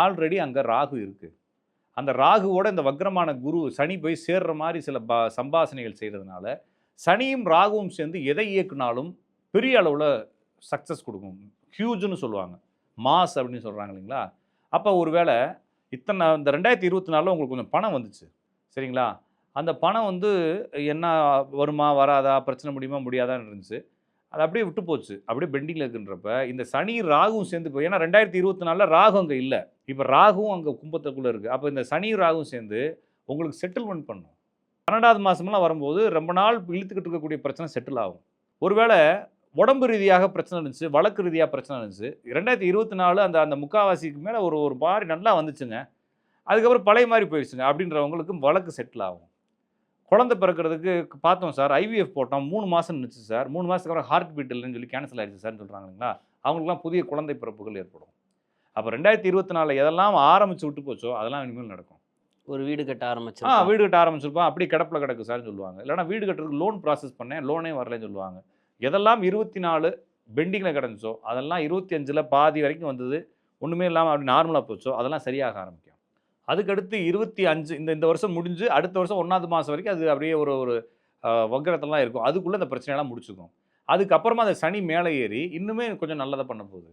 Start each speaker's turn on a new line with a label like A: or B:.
A: Already அங்கே ராகு இருக்குது அந்த ராகுவோட இந்த வக்ரமான குரு சனி போய் சேர்ற மாதிரி சில ப சம்பாசனைகள் செய்கிறதுனால சனியும் ராகுவும் சேர்ந்து எதை இயக்குனாலும் பெரிய அளவில் சக்ஸஸ் கொடுக்கும். ஹியூஜ்னு சொல்லுவாங்க. மாஸ் அப்படின்னு சொல்கிறாங்க இல்லைங்களா? அப்போ ஒரு வேளை இத்தனை இந்த ரெண்டாயிரத்தி இருபத்தி நாலில் உங்களுக்கு கொஞ்சம் பணம் வந்துச்சு. சரிங்களா? அந்த பணம் வந்து என்ன வருமா வராதா பிரச்சனை முடியுமா முடியாதான்னு இருந்துச்சு. அது அப்படியே விட்டு போச்சு. அப்படியே பெண்டிங்கில் இருக்குன்றப்ப இந்த சனி ராகுவும் சேர்ந்து போய் ஏன்னா ரெண்டாயிரத்தி இருபத்தி நாலில் ராகு அங்கே இல்லை. இப்போ ராகுவும் அங்கே கும்பத்துக்குள்ளே இருக்குது அப்போ இந்த சனி ராகுவும் சேர்ந்து உங்களுக்கு செட்டில்மெண்ட் பண்ணும். பன்னெண்டாவது மாதமெல்லாம் வரும்போது ரொம்ப நாள் இழுத்துக்கிட்டு இருக்கக்கூடிய பிரச்சனை செட்டில் ஆகும். ஒருவேளை உடம்பு ரீதியாக பிரச்சனை இருந்துச்சு வழக்கு ரீதியாக பிரச்சனை இருந்துச்சு ரெண்டாயிரத்தி இருபத்தி நாலு அந்த அந்த முக்காவாசிக்கு மேலே ஒரு ஒரு மாதிரி நல்லா வந்துச்சுங்க. அதுக்கப்புறம் பழைய மாதிரி போயிடுச்சுங்க. அப்படின்றவங்களுக்கு வழக்கு செட்டில் ஆகும். குழந்தை பிறக்கிறதுக்கு பார்த்தோம் சார் ஐவிஎஃப் போட்டோம் மூணு மாதம் நின்றுச்சு சார். மூணு மாதத்துக்கு அப்புறம் ஹார்ட் பீட் இல்லைன்னு சொல்லி கேன்சல் ஆயிடுச்சு சார்னு சொல்கிறாங்க இல்லைங்களா? அவங்களுக்குலாம் புதிய குழந்தை பிறப்புகள் ஏற்படும். அப்போ ரெண்டாயிரத்தி இருபத்தி நாலில் எதெல்லாம் ஆரம்பிச்சு விட்டு போச்சோ அதெல்லாம் இனிமேல் நடக்கும்.
B: ஒரு வீடு கட்ட
A: ஆ
B: ஆரம்பிச்சிருக்கோம்
A: வீடு கட்ட ஆரம்பிச்சிருப்பான் அப்படி கிடப்பில் கிடக்கு சார்னு சொல்லுவாங்க. இல்லைனா வீடு கட்டுறதுக்கு லோன் ப்ராசஸ் பண்ணேன் லோனே வரலன்னு சொல்லுவாங்க. எதெல்லாம் இருபத்தி நாலு பெண்டிங்கில் கிடந்துச்சோ அதெல்லாம் இருபத்தி அஞ்சில் பாதி வரைக்கும் வந்தது. ஒன்றுமே இல்லாமல் அப்படி நார்மலாக போச்சோ அதெல்லாம் சரியாக ஆரம்பிக்கும் அதுக்கடுத்து இருபத்தி அஞ்சு இந்த இந்த வருஷம் முடிஞ்சு அடுத்த வருஷம் ஒன்றாவது மாதம் வரைக்கும் அது அப்படியே ஒரு ஒரு வக்கரத்தெல்லாம் இருக்கும். அதுக்குள்ளே அந்த பிரச்சனையெல்லாம் முடிச்சுக்கும். அதுக்கப்புறமா அந்த சனி மேலே ஏறி இன்னுமே கொஞ்சம் நல்லதாக பண்ண போகுது.